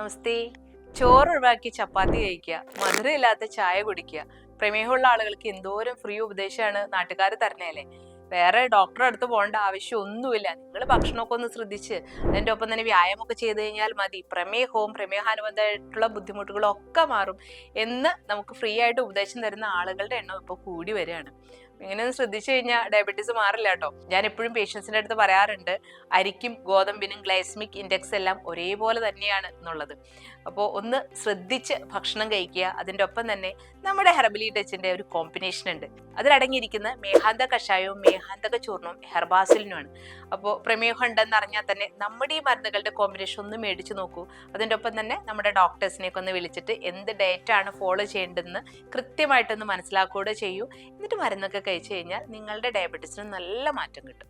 നമസ്തേ. ചോറ് ഒഴിവാക്കി ചപ്പാത്തി കഴിക്കുക മധുരമില്ലാത്ത ചായ കുടിക്കുക. പ്രമേഹമുള്ള ആളുകൾക്ക് എന്തോരം ഫ്രീ ഉപദേശമാണ് നാട്ടുകാർ തരണേലേ വേറെ ഡോക്ടറെ അടുത്ത് പോകേണ്ട ആവശ്യമൊന്നുമില്ല. നിങ്ങൾ ഭക്ഷണമൊക്കെ ഒന്ന് ശ്രദ്ധിച്ച് അതിന്റെ ഒപ്പം തന്നെ വ്യായാമമൊക്കെ ചെയ്ത് കഴിഞ്ഞാൽ മതി. പ്രമേഹവും പ്രമേഹാനുബന്ധമായിട്ടുള്ള ബുദ്ധിമുട്ടുകളൊക്കെ മാറും എന്ന് നമുക്ക് ഫ്രീ ആയിട്ട് ഉപദേശം തരുന്ന ആളുകളുടെ എണ്ണം ഇപ്പോൾ കൂടി വരികയാണ്. ഇങ്ങനെ ശ്രദ്ധിച്ചു കഴിഞ്ഞാൽ ഡയബറ്റീസ് മാറില്ല കേട്ടോ ഞാൻ എപ്പോഴും പേഷ്യൻസിന്റെ അടുത്ത് പറയാറുണ്ട് അരിക്കും ഗോതമ്പിനും ഗ്ലൈസ്മിക് ഇൻഡെക്സ് എല്ലാം ഒരേപോലെ തന്നെയാണ് എന്നുള്ളത്. അപ്പോൾ ഒന്ന് ശ്രദ്ധിച്ച് ഭക്ഷണം കഴിക്കുക. അതിന്റെ ഒപ്പം തന്നെ നമ്മുടെ ഹെർബലി ടച്ചിന്റെ ഒരു കോമ്പിനേഷൻ ഉണ്ട്. അതിലടങ്ങിയിരിക്കുന്ന മേഹാന്ത കഷായവും മേഹാന്തക ചൂർണവും ഹെർബാസിലിനുമാണ്. അപ്പോൾ പ്രമേഹം ഉണ്ടെന്ന് അറിഞ്ഞാൽ തന്നെ നമ്മുടെ ഈ മരുന്നുകളുടെ കോമ്പിനേഷൻ ഒന്ന് മേടിച്ച് നോക്കൂ. അതിന്റെ ഒപ്പം തന്നെ നമ്മുടെ ഡോക്ടേഴ്സിനെയൊക്കെ ഒന്ന് വിളിച്ചിട്ട് എന്ത് ഡയറ്റാണ് ഫോളോ ചെയ്യേണ്ടതെന്ന് കൃത്യമായിട്ടൊന്ന് മനസ്സിലാക്കുകയൂടെ ചെയ്യൂ. എന്നിട്ട് മരുന്നൊക്കെ കഴിച്ചു കഴിഞ്ഞാൽ നിങ്ങളുടെ ഡയബറ്റീസിന് നല്ല മാറ്റം കിട്ടും.